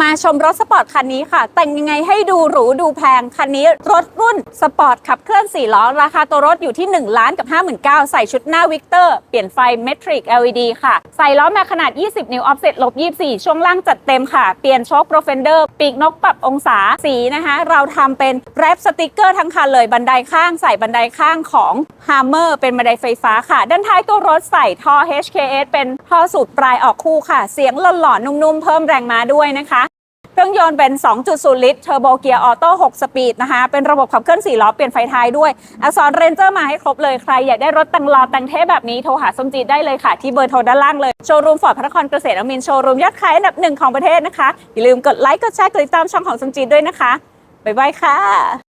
มาชมรถสปอร์ตคันนี้ค่ะ แต่งยังไงให้ดูหรูดูแพง คันนี้รถรุ่นสปอร์ตขับเคลื่อน 4 ล้อ ราคาตัวรถอยู่ที่ 1 ล้านกับ 59,000ใส่ชุดหน้าวิกเตอร์ เปลี่ยนไฟเมทริก LED ค่ะ ใส่ล้อแม็กขนาด 20 นิ้วออฟเซ็ตลบ 24 ช่วงล่างจัดเต็มค่ะ เปลี่ยนโชคโปรเฟนเดอร์ ปีกนกปรับองศาสีนะคะ เราทำเป็นแรปสติกเกอร์ทั้งคันเลยบันไดข้างใส่บันไดข้างของ h a m m e r เป็นบันไดไฟฟ้าค่ะ ด้านท้ายตัวรถใส่ท่อ HKS เป็นท่อสูบปลายออกคู่ค่ะ เสียงหล่อๆนุ่มๆเพิ่มแรงม้าด้วยนะคะ เครื่องยนต์เป็น 2.0 ลิตรเทอร์โบเกียร์ออโต้ 6 สปีดนะคะ เป็นระบบขับเคลื่อน 4 ล้อ เปลี่ยนไฟท้ายด้วย อักษรเรนเจอร์มาให้ครบเลย ใครอยากได้รถแต่งล้อแต่งเทแบบนี้ โทรหาสมจีดได้เลยค่ะ ที่เบอร์โทรด้านล่างเลย โชว์รูมฟอร์ดพระนครเกษตรอมิน โชว์รูมยอดขายอันดับหนึ่งของประเทศนะคะ อย่าลืมกดไลค์ กดแชร์ กดติดตามช่องของสมจีดด้วยนะคะ บ๊ายบายค่ะ